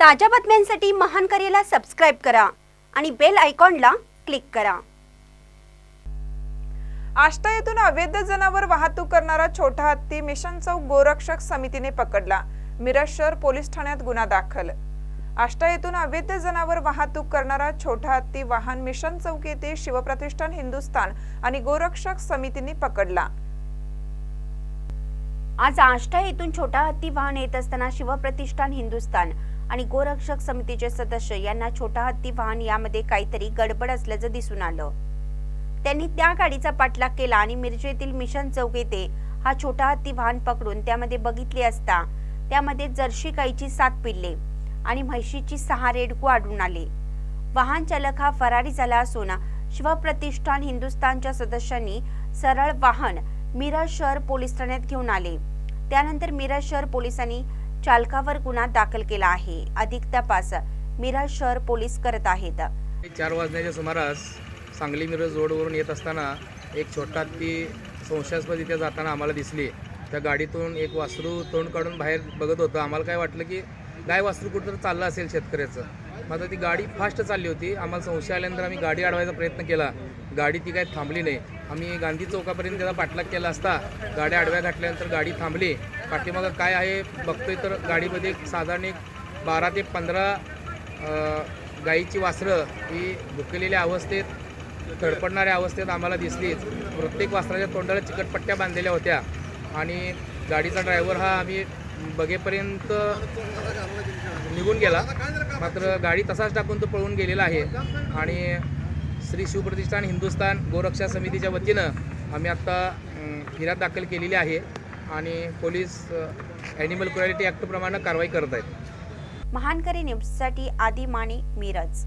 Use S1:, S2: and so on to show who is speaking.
S1: ताज्या बातम्यांसाठी महान करेला सबस्क्राईब करा आणि बेल आयकॉनला क्लिक करा.
S2: आष्टा येथून अवैध जनावर वाहतूक करणारा छोटा हत्ती मिशन चौक गोरक्षक समितीने पकडला. मिरज शहर पोलीस ठाण्यात गुन्हा दाखल. आष्टा येथून अवैध जनावर वाहतूक करणारा छोटा हत्ती वाहन मिशन चौक येथे शिवप्रतिष्ठान हिंदुस्थान आणि गोरक्षक समितीने पकडला.
S1: आज आष्टा येथून छोटा हत्ती वाहन येत असताना शिवप्रतिष्ठान हिंदुस्थान. आणि गोरक्षक समितीचे सदस्य यांना छोटा हत्ती वाहन यामध्ये काहीतरी गडबड असल्याचं दिसून आलं. त्यांनी त्या गाडीचा पाठलाग केला आणि मिरजेतील मिशन चौक येथे हा छोटा हत्ती वाहन पकडून त्यामध्ये बघितले असता त्यामध्ये जर्शी गाईची सात पिल्ले आणि म्हैशीची सहा रेडकू आढळून आले. वाहन चालक हा फरारी झाला असून शिवप्रतिष्ठान हिंदुस्थानच्या सदस्यांनी सरळ वाहन मिरज शहर पोलीस ठाण्यात घेऊन आले. त्यानंतर मिरज शहर पोलिसांनी चालकावर गुन्हा दाखल केला आहे. अधिक तपास. मिरज शहर पोलीस करत आहेत.
S3: चार वाजण्याच्या सुमारास सांगली मिरज रोडवरून येत असताना एक छोटा ती संशयास्पद इथे जाताना आम्हाला दिसली. त्या गाडीतून एक वासरू तोंड काढून बाहेर बघत होतं. आम्हाला काय वाटलं की गाय वासरू कुठं चाललं असेल शेतकऱ्याचं? मात्र ती गाडी फास्ट चालली होती. आम्हाला संशय आल्यानंतर आम्ही गाडी अडवायचा प्रयत्न केला. गाडी ती काय थांबली नाही. आम्ही गांधी चौकापर्यंत त्याचा पाठलाग केला असता गाड्या आडव्या घातल्यानंतर गाडी थांबली. पाठीमागं काय आहे बघतोय तर गाडीमध्ये साधारण एक बारा ते पंधरा गाईची वासरं ही भुकेलेल्या अवस्थेत तडपडणाऱ्या अवस्थेत आम्हाला दिसलीच. प्रत्येक वासराच्या तोंडाला चिकटपट्ट्या बांधलेल्या होत्या. आणि गाडीचा ड्रायव्हर हा आम्ही बघेपर्यंत निघून गेला. मात्र गाडी तसाच टाकून तो पळून गेलेला आहे. आणि श्री शिवप्रतिष्ठान हिंदुस्थान गोरक्षा समितीच्या वतीनं आम्ही आत्ता फिर्याद दाखल केलेली आहे. आणि पोलीस ॲनिमल क्वालिटी ॲक्टप्रमाणे कारवाई करत आहेत.
S1: महानकरी न्यूजसाठी आदी माने मिरज.